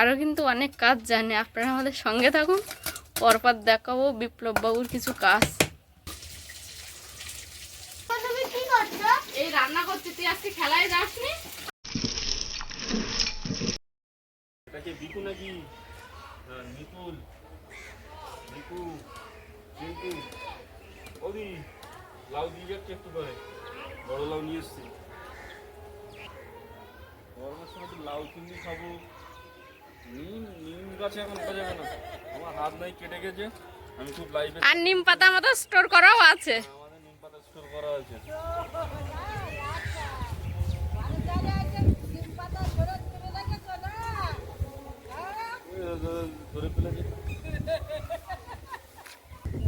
আরও কিন্তু অনেক কাজ জানে। আপনারা আমাদের সঙ্গে থাকুন পরপর দেখাবো বিপ্লব বাবুর কিছু কাজ। তুমি কি করছ? এই রান্না করছি তুই আজকে খেলায় যাসনি? এটাকে বিকু নাকি? নিপুল নিপু ওদি লাউ দিয়ে যাচ্ছে একটু করে বড় লাউ নিয়ে এসছি। গরমের সময় তো লাউ চিংড়ি খাব। গাছে এখন যাবে না আমার হাত নাই কেটে গেছে। আমি খুব লাইভে আর নিম পাতা আমাদের স্টোর করাও আছে। আমাদের নিম পাতা স্টোর করা আছে।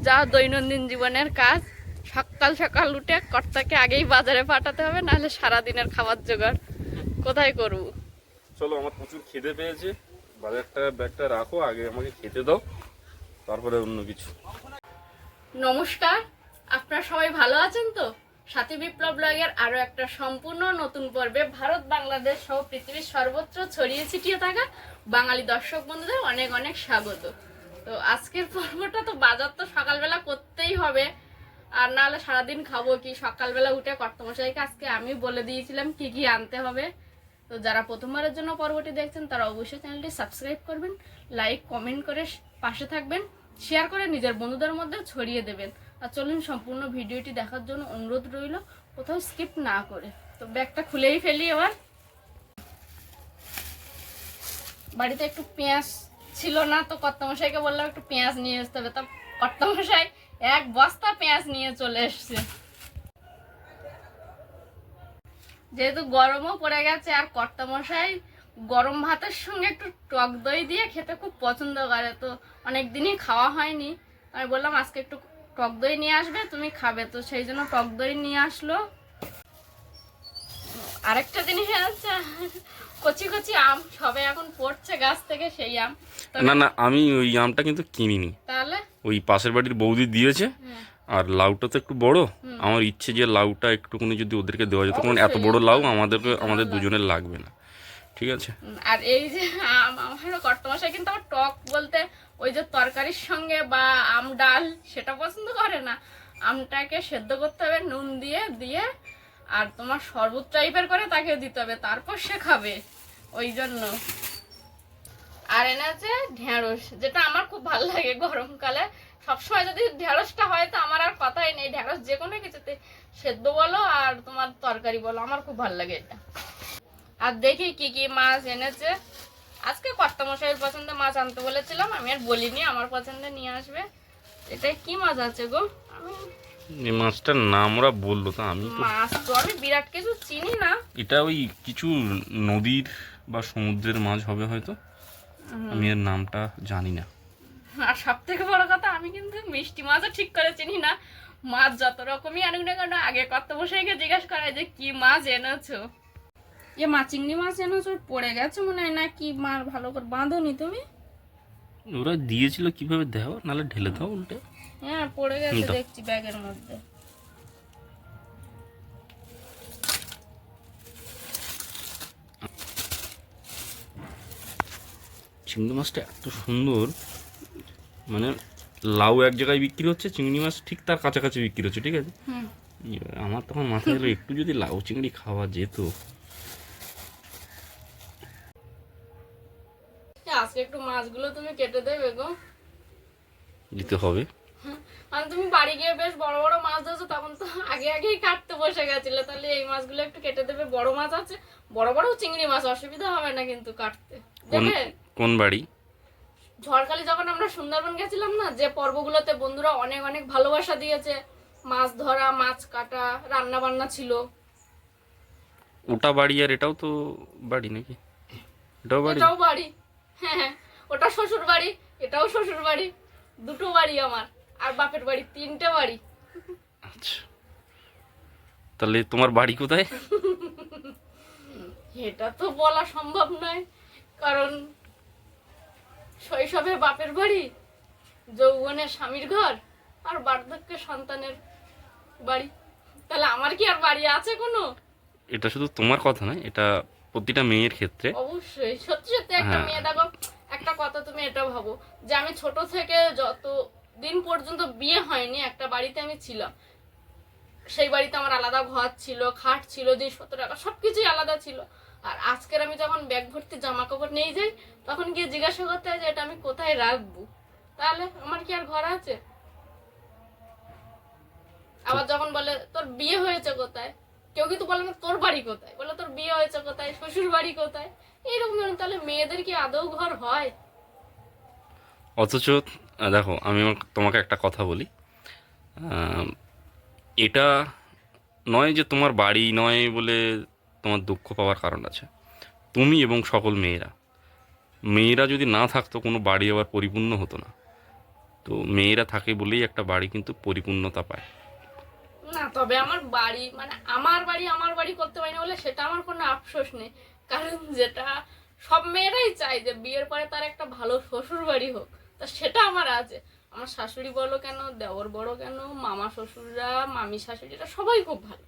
যা দৈনন্দিন জীবনের কাজ। সকাল সকাল উঠে কর্তাকে আগেই বাজারে পাঠাতে হবে নাহলে সারাদিনের খাবার জোগাড় কোথায় করব? চলো আমার প্রচুর খিদে পেয়েছে। বাজারটা ব্যাগটা রাখো, আগে আমাকে খেতে দাও, তারপরে অন্য কিছু। নমস্কার, আপনারা সবাই ভালো আছেন তো? সাথী বিপ্লব ব্লগের আরও একটা সম্পূর্ণ নতুন পর্বে ভারত, বাংলাদেশ সহ পৃথিবীর সর্বত্র ছড়িয়ে ছিটিয়ে থাকা বাঙালি দর্শক বন্ধুদের অনেক অনেক স্বাগত। তো আজকের পর্বটা তো বাজার তো সকালবেলা করতেই হবে, আর নাহলে সারাদিন খাব কি? সকালবেলা উঠে কর্তমশাইকে আজকে আমি বলে দিয়েছিলাম কি কি আনতে হবে। তো যারা প্রথমবারের জন্য পর্বটি দেখছেন, তারা অবশ্যই চ্যানেলটি সাবস্ক্রাইব করবেন লাইক কমেন্ট করে পাশে থাকবেন শেয়ার করে নিজের বন্ধুদের মধ্যে ছড়িয়ে দেবেন। আর চলুন, সম্পূর্ণ ভিডিওটি দেখার জন্য অনুরোধ রইল, কোথাও স্কিপ না করে। তো ব্যাগটা খুলেই ফেলি এবার। বাড়িতে একটু পেঁয়াজ ছিল না, তো কর্তামশাইকে বললাম, একটু পেঁয়াজ নিয়ে আসতে হবে। তা কর্তামশাই এক বস্তা পেঁয়াজ নিয়ে চলে এসছে। যেহেতু গরমও পড়ে গেছে আর কর্তামশাই গরম ভাতের সঙ্গে একটু টক দই দিয়ে খেতে খুব পছন্দ করে তো অনেক দিনই খাওয়া হয়নি। আমি বললাম আজকে একটু টক দই নিয়ে আসবে তুমি খাবে। তো সেই জন্য টক দই নিয়ে আসলো। আরেকটা জিনিস হচ্ছে কচি কচি আম সবে এখন পড়ছে গাছ থেকে সেই আম। না না আমি ওই আমটা কিন্তু কিনিনি। তাহলে? ওই পাশের বাড়ির বৌদি দিয়েছে। হ্যাঁ। আর লাউটা তো একটু বড়। আমার ইচ্ছে যে লাউটা একটুখানি যদি ওদেরকে দেওয়া যেত কারণ এত বড় লাউ আমাদেরকে আমাদের দুজনের লাগবে না। ঠিক আছে? আর এই যে আম আমার কর্তমশাই কিন্তু আমার টক বলতে ওই যে তরকারির সঙ্গে বা আম ডাল সেটা পছন্দ করে না। আমটাকে সেদ্ধ করতে হবে নুন দিয়ে দিয়ে আর তোমার শরবত টাইপের করে তাকে দিতে হবে তারপর সে খাবে। ওই জন্য। আর এনেছে ঢেঁড়স যেটা আমার খুব ভালো লাগে গরমকালে। সবসময় যদি ঢেঁড়সটা হয় তো আমার আর কথাই নেই। ঢেঁড়স যে কোনো কিছুতে সেদ্ধ বলো আর তোমার তরকারি বলো। আমার খুব ভালো লাগে এটা। আর দেখি কি কি মাছ এনেছে। আজকে কর্তামশাইয়ের পছন্দে মাছ আনতে বলেছিলাম আমি আর বলিনি আমার পছন্দে নিয়ে আসবে। এটা কি মাছ আছে গো? আমি এই মাছটার নাম ওরা বলল তা আমি মাছ তো আমি বিরাট কিছু চিনি না। এটা ওই কিছু নদীর বা সমুদ্রের মাছ হবে হয়তো। আমি এর নামটা জানি না। আর সব থেকে বড় কথা আমি কিন্তু মিষ্টি মাছও ঠিক করে চিনি না। মাছ যত রকমই আনুক না কেন আগে কর্তামশাইকে জিজ্ঞাসা করা যে কি মাছ এনেছো? এ মা চিংড়ি মাছ এনেছো পড়ে গেছে মনে হয় না কি মার ভালো করে বাঁধোনি তুমি? ওরা দিয়েছিল কীভাবে দেও নাহলে ঢেলে দাও উল্টে। হ্যাঁ পড়ে গেছে দেখছি ব্যাগের মধ্যে। চিংড়ি মাছটা এত সুন্দর। মানে লাউ এক জায়গায় বিক্রি হচ্ছে চিংড়ি মাছ ঠিক তার কাছাকাছি বিক্রি হচ্ছে ঠিক আছে? আমার তখন মাথায় এলো একটু যদি লাউ চিংড়ি খাওয়া যেত। আজকে একটু মাছগুলো তুমি কেটে দেবে গো। দিতে হবে। আর তুমি বাড়ি গিয়ে বেশ বড় বড় মাছ ধরছো তখন তো আগে আগেই কাটতে বসে গেছিলে তাহলে এই মাছগুলো একটু কেটে দেবে। বড় মাছ আছে বড় বড় চিংড়ি মাছ অসুবিধা হবে না কিন্তু কাটতে। কোন বাড়ি? ঝড়খালি যখন আমরা সুন্দরবন গেছিলাম না যে পর্বগুলোতে বন্ধুরা অনেক অনেক ভালোবাসা দিয়েছে। মাছ ধরা মাছ কাটা রান্না বান্না ছিল। ওটা বাড়ি আর এটাও তো বাড়ি নাকি? এটাও বাড়ি? এটাও বাড়ি। হ্যাঁ হ্যাঁ ওটা শ্বশুর বাড়ি এটাও শ্বশুর বাড়ি। দুটো বাড়ি আমার আর বাপের বাড়ি তিনটে বাড়ি। আচ্ছা। তাহলে তোমার বাড়ি কোথায়? এটা তো বলা সম্ভব নয় কারণ শৈশবে বাপের বাড়ি যৌবনে স্বামীর ঘর আর বার্ধক্যে সন্তানের বাড়ি। তাহলে আমার কি আর বাড়ি আছে কোনো? এটা শুধু তোমার কথা নয় এটা প্রতিটা মেয়ের ক্ষেত্রে। অবশ্যই সত্যি সত্যি একটা হ্যাঁ। মেয়ে দেখো একটা কথা তুমি এটা ভাবো যে আমি ছোট থেকে যত দিন পর্যন্ত বিয়ে হয়নি একটা বাড়িতে আমি ছিলাম। সেই বাড়িতে আমার আলাদা ঘর ছিল খাট ছিল জিনিসপত্র টাকা সবকিছুই আলাদা ছিল। আর আজকের আমি যখন ব্যাগ ভর্তি জামা কাপড় নিয়ে যাই, তখন গিয়ে জিজ্ঞাসা করতে হয় যে এটা আমি কোথায় রাখব। তাহলে আমার কি আর ঘর আছে? আবার যখন বলে, তোর বিয়ে হয়েছে কোথায়? কেউ কিন্তু বলে না, তোর বাড়ি কোথায়? বলে, তোর বিয়ে হয়েছে কোথায়? শ্বশুর বাড়ি কোথায়? এইরকম ধরুন তাহলে মেয়েদের কি আদৌ ঘর হয়? অথচ দেখো, আমি তোমাকে একটা কথা বলি। এটা নয় যে তোমার বাড়ি নয় বলে তোমার দুঃখ পাওয়ার কারণ আছে। তুমি এবং সকল মেয়েরা। মেয়েরা যদি না থাকতো, কোনো বাড়ি আবার পরিপূর্ণ হতো না। তো মেয়েরা থাকে বলেই একটা বাড়ি কিন্তু পরিপূর্ণতা পায়। না, তবে আমার বাড়ি মানে আমার বাড়ি আমার বাড়ি করতে পারি না বলে সেটা আমার কোনো আফসোস নেই। কারণ যেটা সব মেয়েরাই চায় যে বিয়ের পরে তার একটা ভালো শ্বশুর বাড়ি হোক। তা সেটা আমার আছে। আমার শাশুড়ি বলো কেন, দেওর বড় কেন, মামা শ্বশুররা, মামি শাশুড়িরা সবাই খুব ভালো।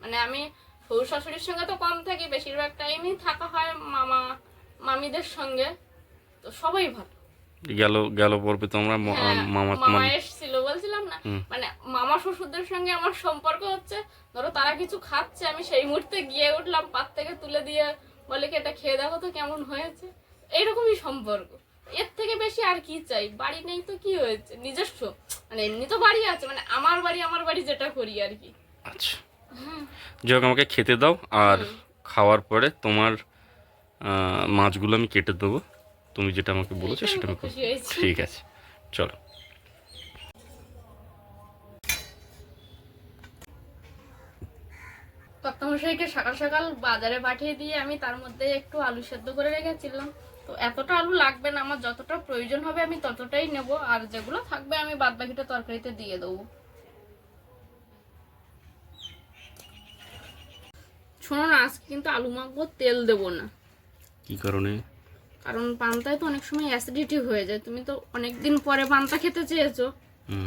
মানে আমি শ্বশুর শাশুড়ির সঙ্গে তো কম থাকি বেশিরভাগ টাইমই থাকা হয় মামা মামিদের সঙ্গে। তো সবাই ভালো। গেল গেল পর্বে তো আমরা ম- হ্যাঁ, মামা মামা তোমার এসেছিল বলছিলাম না। মানে মামা শ্বশুরদের সঙ্গে আমার সম্পর্ক হচ্ছে ধরো তারা কিছু খাচ্ছে আমি সেই মুহূর্তে গিয়ে উঠলাম পাত থেকে তুলে দিয়ে বলে কি এটা খেয়ে দেখো তো কেমন হয়েছে? এইরকমই সম্পর্ক। এর থেকে বেশি আর কি চাই? বাড়ি নেই তো কি হয়েছে? নিজস্ব মানে এমনি তো বাড়ি আছে মানে আমার বাড়ি আমার বাড়ি যেটা করি আর কি। আচ্ছা। যাই আমাকে খেতে দাও আর খাওয়ার পরে তোমার মাছগুলো আমি কেটে দেবো। তুমি যেটা আমাকে বলেছ সেটা আমি ঠিক আছে চলো। কর্তামশাইকে সকাল সকাল বাজারে পাঠিয়ে দিয়ে আমি তার মধ্যে একটু আলু সেদ্ধ করে রেখেছিলাম। তো এতটা আলু লাগবে না আমার যতটা প্রয়োজন হবে আমি ততটাই নেব। আর যেগুলো থাকবে আমি বাদ বাকিটা তরকারিতে দিয়ে দেবো। শোনো না আজকে কিন্তু আলু মাখবো তেল দেবো না। কি কারণে? কারণ পান্তায় তো অনেক সময় অ্যাসিডিটি হয়ে যায়। তুমি তো অনেক দিন পরে পান্তা খেতে চেয়েছো।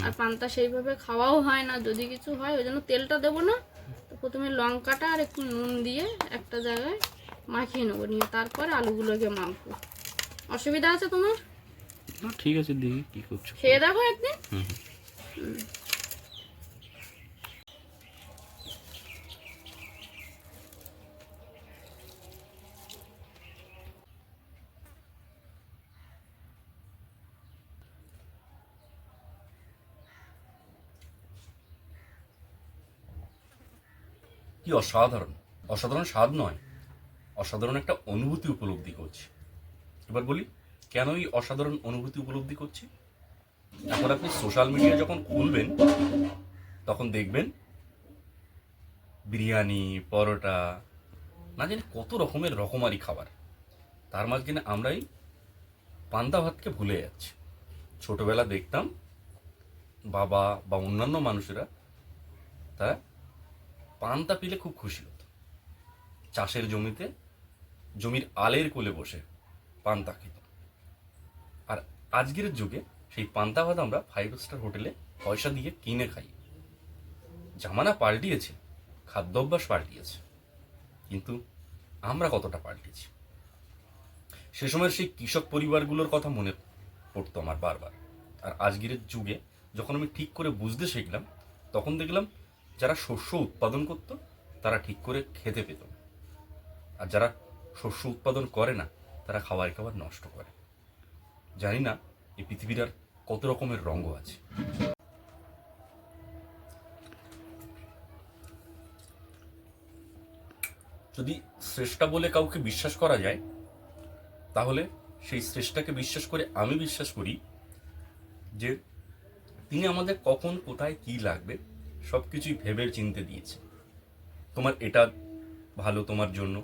আর পান্তা সেইভাবে খাওয়াও হয় না। যদি কিছু হয় ওই জন্য তেলটা দেবো না। তো প্রথমে লঙ্কাটা আর একটু নুন দিয়ে একটা জায়গায় মাখিয়ে নেব। নিয়ে তারপরে আলুগুলোকে মাখবো। অসুবিধা আছে তোমার? না ঠিক আছে দেখি কি করছ। খেয়ে দেখো একদিন। হুম, কি অসাধারণ? অসাধারণ স্বাদ নয়। অসাধারণ একটা অনুভূতি উপলব্ধি করছি। এবার বলি, কেন এই অসাধারণ অনুভূতি উপলব্ধি করছি? এখন আপনি সোশ্যাল মিডিয়া যখন খুলবেন, তখন দেখবেন বিরিয়ানি, পরোটা, না জানি কত রকমের রকমারি খাবার। তার মাঝখানে আমরাই পান্দা ভাতকে ভুলে যাচ্ছি। ছোটবেলা দেখতাম বাবা বা অন্যান্য মানুষেরা তারা পান্তা পিলে খুব খুশি হতো। চাষের জমিতে, জমির আলের কোলে বসে পান্তা খেত। আর আজকের যুগে সেই পান্তা ভাত আমরা ফাইভ স্টার হোটেলে পয়সা দিয়ে কিনে খাই। জামানা পাল্টিয়েছে খাদ্যাভ্যাস পাল্টিয়েছে। কিন্তু আমরা কতটা পাল্টিয়েছি? সে সময়ের সেই কৃষক পরিবারগুলোর কথা মনে পড়তো আমার বারবার। আর আজকের যুগে যখন আমি ঠিক করে বুঝতে শিখলাম, তখন দেখলাম যারা শস্য উৎপাদন করত, তারা ঠিক করে খেতে পেত না। আর যারা শস্য উৎপাদন করে না, তারা খাবার খাবার নষ্ট করে জানি না এই পৃথিবীর আর কত রকমের রঙ্গ আছে যদি শ্রেষ্ঠা বলে কাউকে বিশ্বাস করা যায়, তাহলে সেই শ্রেষ্ঠাকে বিশ্বাস করে আমি বিশ্বাস করি যে তিনি আমাদের কখন, কোথায়, কি লাগবে সব কিছুই ভেবে চিনতে দিয়েছে। তোমার এটা ভালো তোমার জন্য,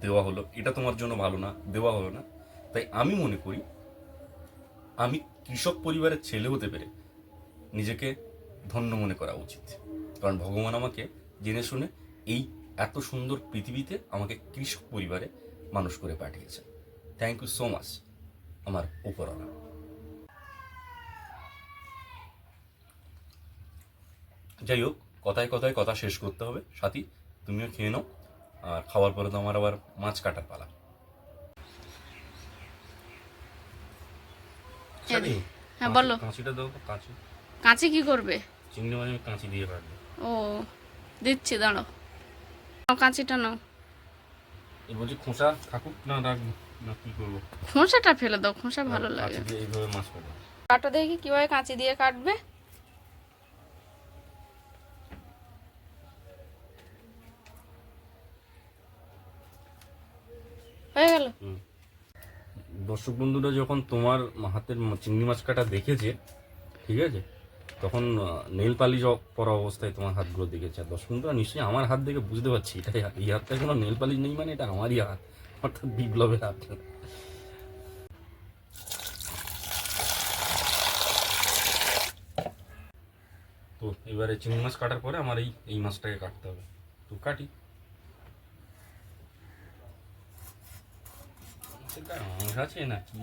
দেওয়া হলো। এটা তোমার জন্য ভালো না, দেওয়া হলো না। তাই আমি মনে করি, আমি কৃষক পরিবারের ছেলে হতে পেরে নিজেকে ধন্য মনে করা উচিত। কারণ ভগবান আমাকে জেনে শুনে এই এত সুন্দর পৃথিবীতে আমাকে কৃষক পরিবারে মানুষ করে পাঠিয়েছে থ্যাংক ইউ সো মাচ আমার উপরওয়ালা। যাই হোক কথায় কথায় কথা শেষ করতে হবে। সাথী তুমিও খেয়ে নাও। আর খাওয়ার পরে তো আমার আবার মাছ কাটার পালা। হ্যাঁ, বলো। কাঁচিটা দাও তো কাঁচি। কাঁচি কি করবে? চিংড়ি মাছ আমি কাঁচি দিয়ে কাটবো ও দিচ্ছি দাঁড়ো নাও, কাঁচিটা নাও। এই বলছি খোসা থাকুক না রাখব না কি করব। খোসাটা ফেলে দাও খোসা ভালো লাগে। এইভাবে মাছ কাটো দেখি কীভাবে কাঁচি দিয়ে কাটবে হয়ে গেল দর্শক বন্ধুরা, যখন তোমার হাতের চিংড়ি মাছ কাটা দেখেছে, ঠিক আছে, তখন নেল পালিশ অ- পরা অবস্থায় তোমার হাতগুলো দেখেছে। আর দর্শক বন্ধুরা, নিশ্চয়ই আমার হাত দেখে বুঝতে পারছি, এটা এই হাতটা কোনো নেল পালিশ নেই মানে এটা আমারই হাত, অর্থাৎ বিপ্লবের হাত। তো এবারে চিংড়ি মাছ কাটার পরে আমার এই এই মাছটাকে কাটতে হবে। তো কাটি। আঁশ আছে না, কি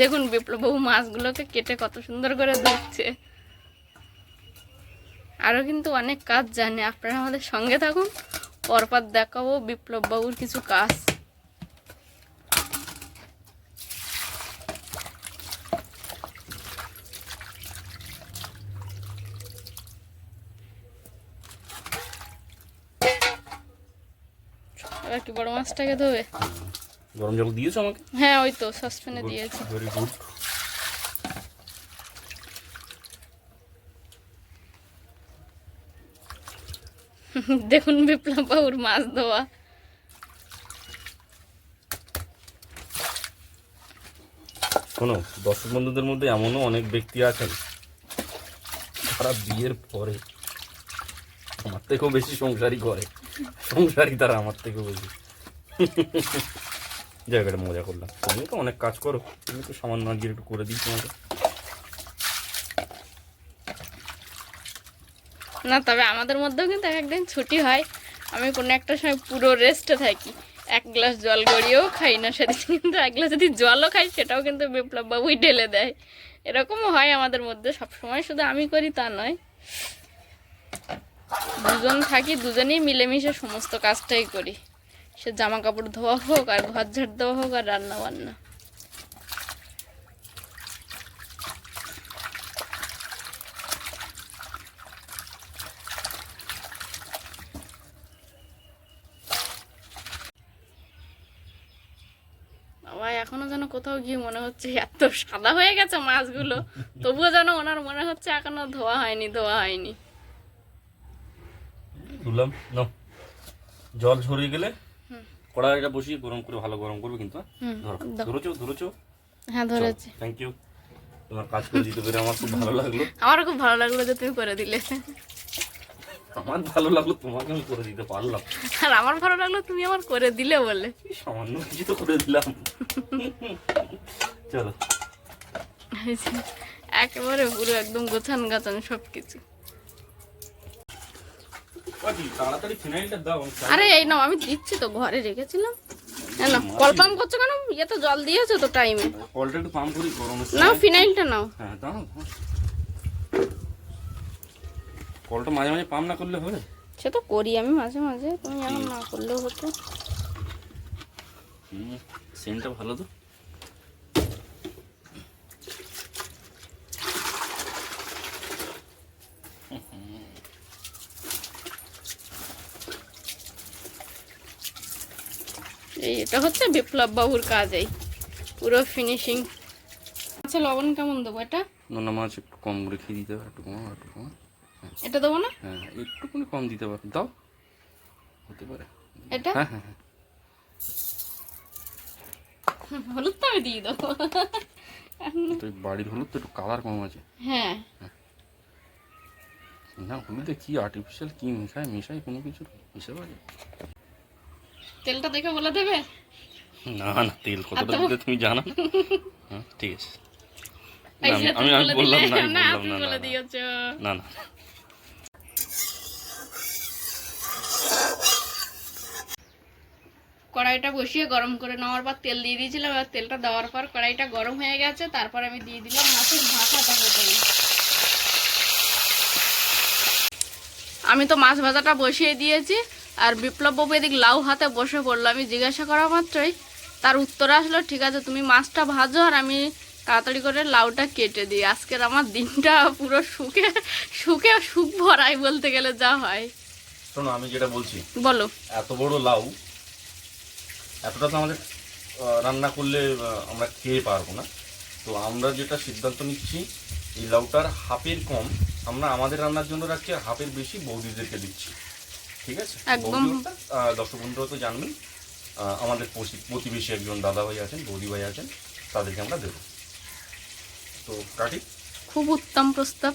দেখুন মাছগুলোকে কেটে কত সুন্দর করে ধুচ্ছে আরও কিন্তু অনেক কাজ জানে। আপনারা আমাদের সঙ্গে থাকুন, পরপর দেখাবো বিপ্লববাবুর কিছু কাজ এবার কি বড় মাছটাকে ধোবে। গরম জল দিয়েছ আমাকে? হ্যাঁ ওই তো সসপ্যানে দিয়েছি। ভেরি গুড দেখুন বিপ্লব বাবুর মাছ ধোয়া। শোনো দর্শক বন্ধুদের মধ্যে এমনও অনেক ব্যক্তি আছেন তারা বিয়ের পরে আমার থেকেও বেশি সংসারই করে। সংসারই তারা আমার থেকেও বেশি। জায়গাটা মজা করলাম। তুমি তো অনেক কাজ করো। তুমি তো সামান্য আজকে একটু করে দিই তোমাকে। না, তবে আমাদের মধ্যেও কিন্তু এক একদিন ছুটি হয়। আমি কোনো একটা সময় পুরো রেস্টে থাকি। এক গ্লাস জল গড়িয়েও খাই না, সেদিন কিন্তু এক গ্লাস যদি জলও খাই, সেটাও কিন্তু বিপ্লব বাবুই ঢেলে দেয়। এরকমও হয় আমাদের মধ্যে সব সময় শুধু আমি করি, তা নয়। দুজন থাকি, দুজনেই মিলেমিশে সমস্ত কাজটাই করি। সে জামা কাপড় ধোয়া হোক আর ঘর ঝাড় দেওয়া হোক আর রান্না বান্না এখনও যেন কোথাও গিয়ে মনে হচ্ছে এত সাদা হয়ে গেছে মাছগুলো। তবুও যেন ওনার মনে হচ্ছে এখনও ধোয়া হয়নি ধোয়া হয়নি। তুললাম জল ঝরিয়ে গেলে কড়াইটা বসিয়ে গরম করে ভালো গরম করবে কিন্তু হ্যাঁ? ধরো। ধরেছো ধরেছো? হ্যাঁ ধরেছি। থ্যাংক ইউ তোমার কাজ করে দিতে পেরে আমার খুব ভালো লাগল। আমারও খুব ভালো লাগল যে তুমি করে দিলে। আমার ভালো লাগল তোমাকে আমি করে দিতে পারলাম। আর আমার ভালো লাগল তুমি আমার করে দিলে বলে। সামান্য কিছু তো করে দিলাম। চলো। একেবারে পুরো একদম গোছান গাছান সব কিছু পাটি তাড়াতাড়ি ফিনাইলটা দাও আমি চাই। আরে এই নাও আমি দিচ্ছি তো ঘরে রেখেছিলাম। নাও কল পাম্প করছ কেন? ইয়ে তো জল দিয়েছ তো টাইমে কলটা পাম্প করি ফিনাইলটা নাও হ্যাঁ দাও। কলটা মাঝে মাঝে পাম্প না করলে হবে? সে তো করি আমি মাঝে মাঝে তুমি এখন না করলেও হতো। হুম সেন্টটা ভালো তো। এই এটা হচ্ছে বিপ্লব বাবুর কাজ এই পুরো ফিনিশিং আচ্ছা লবণ কেমন দেবো এটা? নোনা মাছ একটু কম রেখে দিতে হবে একটু কম একটু কম। এটা দেবো না? হ্যাঁ একটুখানি কম দিতে পারো। দাও। হতে পারে। এটা? হ্যাঁ হ্যাঁ হ্যাঁ। হলুদ তো আমি দিয়ে দেবো। বাড়ির হলুদ তো একটু কালার কম আছে। হ্যাঁ। না হলুদে কি আর্টিফিশিয়াল কি মিশায় মিশায় কোনো কিছু হিসেব আছে? তেলটা দেখে বলে দেবে? না না তেল কতটা দিতে তুমি জানো? হ্যাঁ ঠিক আছে। আমি আমি বললাম না না তুমি বলে দিয়েছ। না না। কড়াইটা বসিয়ে গরম করে নেওয়ার পর তেল দিয়ে দিয়েছিলাম। এবার তেলটা দেওয়ার পর কড়াইটা গরম হয়ে গেছে। তারপর আমি দিয়ে দিলাম মাছের ভাঁটাটা প্রথমে আমি তো মাছ ভাজাটা বসিয়ে দিয়েছি। আর বিপ্লব বাবু এদিক লাউ হাতে বসে পড়ল। আমি জিজ্ঞাসা করা মাত্রই তার উত্তর আসলো ঠিক আছে তুমি মাছটা ভাজো আর আমি তাড়াতাড়ি করে লাউটা কেটে দিই। আজকের আমার দিনটা পুরো সুখে সুখে সুখ ভরাই বলতে গেলে যা হয়। শোনো আমি যেটা বলছি বলো। এত বড় লাউ এতটা তো আমাদের রান্না করলে আমরা খেয়ে পারব না। তো আমরা যেটা সিদ্ধান্ত নিচ্ছি এই লাউটার হাফের কম আমরা আমাদের রান্নার জন্য রাখছি আর হাফের বেশি বৌদিদেরকে দিচ্ছি। ঠিক আছে? একদম। দর্শক বন্ধুরা তো জানবেন আমাদের প্রতিবেশী একজন দাদা ভাই আছেন বৌদি ভাই আছেন তাদেরকে আমরা দেবো। তো কাটি খুব উত্তম প্রস্তাব।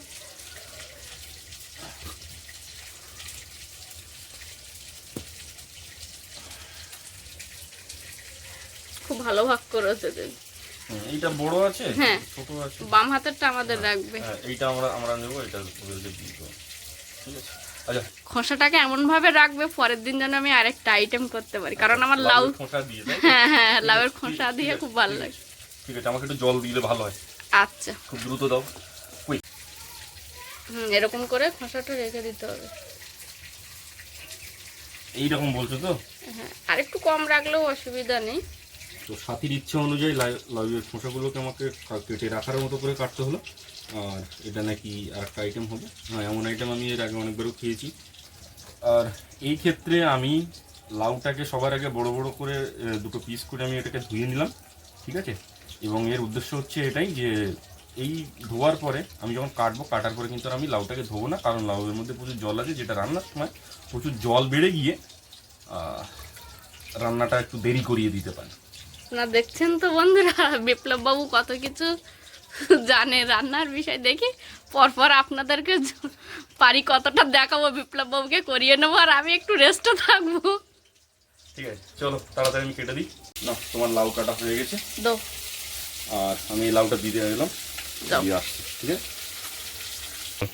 খুব ভালো ভাগ করেছে। এইটা বড় আছে? হ্যাঁ। ছোট আছে? বাম হাতেরটা আমাদের রাখবে। হ্যাঁ, এইটা আমরা আমরা নেব এটা ওদেরকে দিয়ে ঠিক আছে? খোসাটাকে এমন ভাবে রাখবে পরের দিন যেন আমি আরেকটা আইটেম করতে পারি। কারণ আমার লাউ খোসা দিয়ে হ্যাঁ হ্যাঁ লাউয়ের খোসা দিয়ে খুব ভালো লাগে। ঠিক আছে আমাকে একটু জল দিলে ভালো হয়। আচ্ছা। খুব দ্রুত দাও। হুম এরকম করে খোসাটা রেখে দিতে হবে। এইরকম বলছো তো? হ্যাঁ আর একটু কম রাখলেও অসুবিধা নেই। তো সাথীর ইচ্ছে অনুযায়ী লাউয়ের খোসাগুলোকে আমাকে কেটে রাখার মতো করে কাটতে হলো? আর এটা নাকি আর একটা আইটেম হবে। হ্যাঁ এমন আইটেম আমি এর আগে অনেকবারও খেয়েছি। আর এই ক্ষেত্রে আমি লাউটাকে সবার আগে বড় বড় করে দুটো পিস করে আমি এটাকে ধুয়ে নিলাম, ঠিক আছে? এবং এর উদ্দেশ্য হচ্ছে এটাই যে, এই ধোয়ার পরে আমি যখন কাটবো, কাটার পরে কিন্তু আমি লাউটাকে ধোবো না, কারণ লাউয়ের মধ্যে প্রচুর জল আছে, যেটা রান্নার সময় প্রচুর জল বেড়ে গিয়ে রান্নাটা একটু দেরি করিয়ে দিতে পারে। না, দেখছেন তো বন্ধুরা বিপ্লব বাবু কত কিছু জানে রান্নার বিষয় দেখি পরপর আপনাদেরকে পারি কতটা দেখাবো বিপ্লব বাবুকে করিয়ে নেব আর আমি একটু রেস্টে থাকব। ঠিক আছে চলো তাড়াতাড়ি আমি কেটে দিই। না তোমার লাউ কাটা হয়ে গেছে। দো আর আমি এই লাউটা দিতে গেলাম দিয়ে আসছি ঠিক আছে?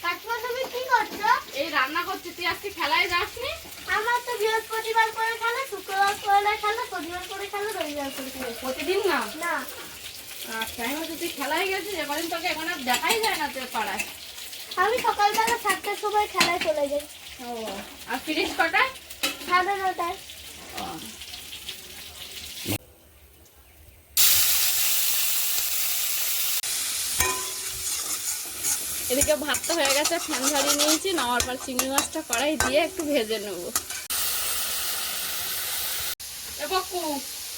কাকিমা তুমি কি করছ? এই রান্না করছি তুই আজকে খেলায় যাসনি? আমার তো বৃহস্পতিবার করে খেলা শুক্রবার করে খেলা শনিবার করে খেলা রবিবার করে খেলা। প্রতিদিন না? না। আমি সকালবেলা সাতটার সময় খেলায় চলে যাই। আর ফিরিস কটায়? সাড়ে নটায়। এদিকে ভাতটা হয়ে গেছে ফ্যান ঝাড়িয়ে নিয়েছি নেওয়ার পর চিংড়ি মাছটা কড়াই দিয়ে একটু ভেজে নেব।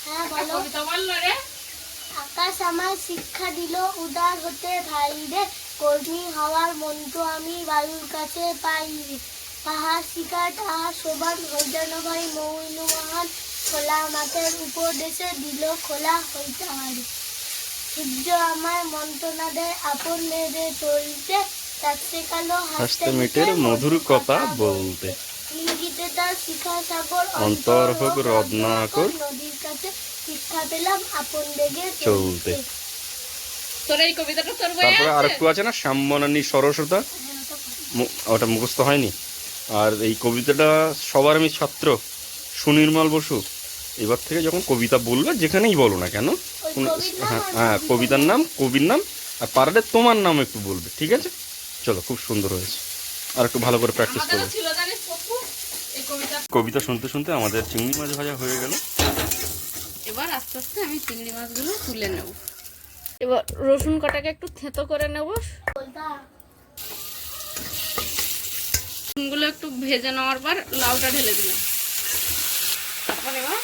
হ্যাঁ কবিতা বলল রে। আকাশ আমায় শিক্ষা দিল উদার হতে ভাই রে। কর্মী হওয়ার মন্ত্র আমি বায়ুর কাছে পাই রে। শিকার তাহার সবার হইজান ভাই মৌন মহান খোলা মাঠের উপর দেশে দিল খোলা হইতে হারে সূর্য আমায় মন্ত্রণা দেয় আপন মেয়েদের চলতে কালো হাসতে মিটের মধুর কথা বলতে। ইঙ্গিতে তার শিখা সাগর অন্তর হোক রত্নাকর, নদীর পেলাম আপন বেগে চলতে। চলতে। তোর এই কবিতাটা তোর বইয়ে তারপরে আছে? আরেকটু আছে না? শ্যামবনানী সরসতা মু- ওটা মুখস্থ হয়নি। আর এই কবিতাটা সবার আমি ছাত্র সুনির্মল বসু। এবার থেকে যখন কবিতা বলবে যেখানেই বলো না কেন হ্যাঁ হ্যাঁ কবিতার নাম? কবির নাম আর পারলে তোমার নাম একটু বলবে ঠিক আছে? চলো খুব সুন্দর হয়েছে। আর একটু ভালো করে প্র্যাকটিস করবে কবিতা শুনতে শুনতে আমাদের চিংড়ি মাছ ভাজা হয়ে গেল। এবার আস্তে আস্তে আমি চিংড়ি মাছগুলো তুলে নেব। এবার রসুন কটাকে একটু থেঁতো করে নেব। রসুনগুলো একটু ভেজে নেওয়ার পর লাউটা ঢেলে দিলাম। তারপর এবার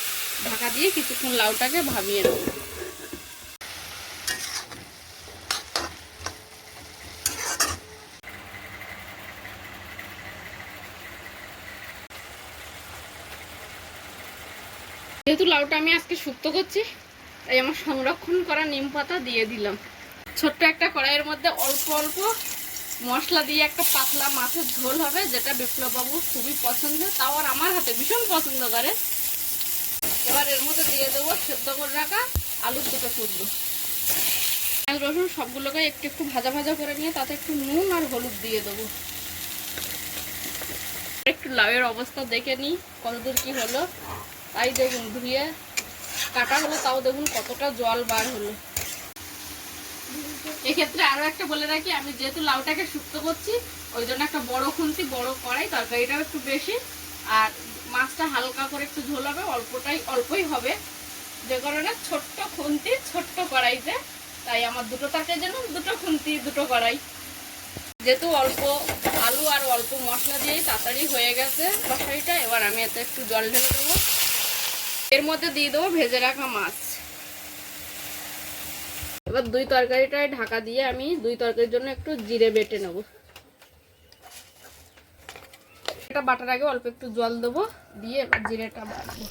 ঢাকা দিয়ে কিছুক্ষণ লাউটাকে ভাবিয়ে নেব। যেহেতু লাউটা আমি আজকে শুক্তো করছি, তাই আমার সংরক্ষণ করা নিম পাতা দিয়ে দিলাম। ছোট্ট একটা কড়াইয়ের মধ্যে অল্প অল্প মশলা দিয়ে একটা পাতলা মাছের ঝোল হবে, যেটা বিপ্লববাবু খুবই পছন্দ, তাও আর আমার হাতে ভীষণ পছন্দ করে। এবার এর মধ্যে দিয়ে দেবো সেদ্ধ করে রাখা আলুর দুটো টুকরো পেঁয়াজ রসুন সবগুলোকে একটু একটু ভাজা ভাজা করে নিয়ে তাতে একটু নুন আর হলুদ দিয়ে দেবো। একটু লাউয়ের অবস্থা দেখে নিই, কতদূর কি হলো। তাই দেখুন, ধুয়ে কাটা হলো, তাও দেখুন কতটা জল বার হলো। এক্ষেত্রে আরও একটা বলে রাখি, আমি যেহেতু লাউটাকে শুক্তো করছি, ওই জন্য একটা বড় খুন্তি, বড় কড়াই, তরকারিটাও একটু বেশি, আর মাছটা হালকা করে একটু ঝোল হবে, অল্পটাই, অল্পই হবে। যে কারণে ছোট্ট খুন্তি, ছোট্ট কড়াইতে, তাই আমার দুটো তরকারির জন্য দুটো খুন্তি, দুটো কড়াই। যেহেতু অল্প আলু আর অল্প মশলা দিয়েই তাড়াতাড়ি হয়ে গেছে তরকারিটা, এবার আমি এতে একটু জল ঢেলে দেবো। এর মধ্যে দিয়ে দেবো ভেজে রাখা মাছ। এবার দুই তরকারিটায় ঢাকা দিয়ে আমি দুই তরকারির জন্য একটু জিরে বেটে নেব। এটা বাটার আগে অল্প একটু জল দেবো, দিয়ে এবার জিরেটা বাটবো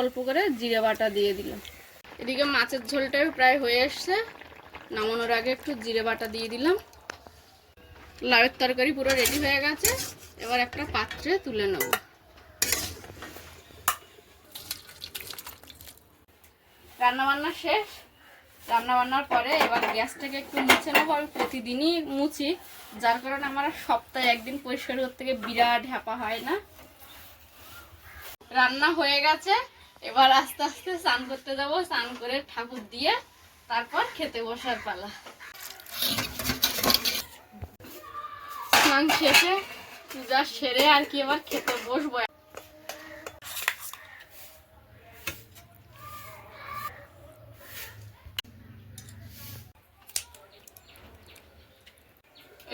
অল্প করে জিরে বাটা দিয়ে দিলাম। এদিকে মাছের ঝোলটাও প্রায় হয়ে এসছে। নামানোর আগে একটু জিরে বাটা দিয়ে দিলাম। লাউয়ের তরকারি পুরো রেডি হয়ে গেছে। এবার একটা পাত্রে তুলে নেব। রান্না বান্না শেষ। রান্না বান্নার পরে এবার গ্যাসটাকে একটু মুছে নেব। আমি প্রতিদিনই মুছি। যার কারণে আমার সপ্তাহে একদিন পরিষ্কার করতে গিয়ে বিরাট হ্যাপা হয় না। রান্না হয়ে গেছে। এবার আস্তে আস্তে স্নান করতে যাব। স্নান করে ঠাকুর দিয়ে তারপর খেতে বসার পালা। স্নান শেষে সেরে আর কি এবার খেতে বসবো।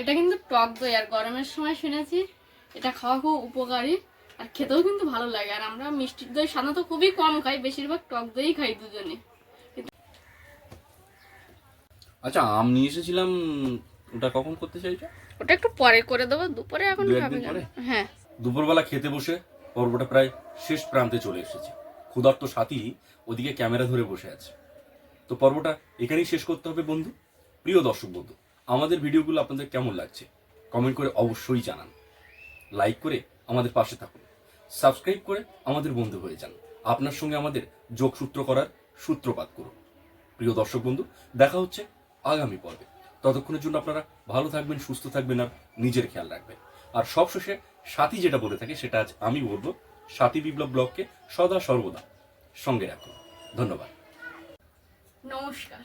এটা কিন্তু টক দই, আর গরমের সময় শুনেছি এটা খাওয়া খুব উপকারী আর খেতেও কিন্তু ভালো লাগে। আর আমরা মিষ্টির দই সাধারণত খুবই কম খাই, বেশিরভাগ টক দই খাই দুজনে। আচ্ছা আম নিয়ে এসেছিলাম, ওটা কখন করতে চাইছো? ওটা একটু পরে করে দেবো দুপুরে এখন খাবে হ্যাঁ। দুপুরবেলা খেতে বসে পর্বটা প্রায় শেষ প্রান্তে চলে এসেছে। ক্ষুধার্ত সাথী ওদিকে ক্যামেরা ধরে বসে আছে। তো পর্বটা এখানেই শেষ করতে হবে বন্ধু। প্রিয় দর্শক বন্ধু আমাদের ভিডিওগুলো আপনাদের কেমন লাগছে? কমেন্ট করে অবশ্যই জানান। লাইক করে আমাদের পাশে থাকুন। সাবস্ক্রাইব করে আমাদের বন্ধু হয়ে যান। আপনার সঙ্গে আমাদের যোগসূত্র করার সূত্রপাত করুন। প্রিয় দর্শক বন্ধু দেখা হচ্ছে আগামী পর্বে। ততক্ষণের জন্য আপনারা ভালো থাকবেন, সুস্থ থাকবেন আর নিজের খেয়াল রাখবেন। আর সবশেষে সাথী যেটা বলে থাকে, সেটা আজ আমি বলব, সাথী বিপ্লব ব্লগকে সদা সর্বদা সঙ্গে রাখুন। ধন্যবাদ। নমস্কার।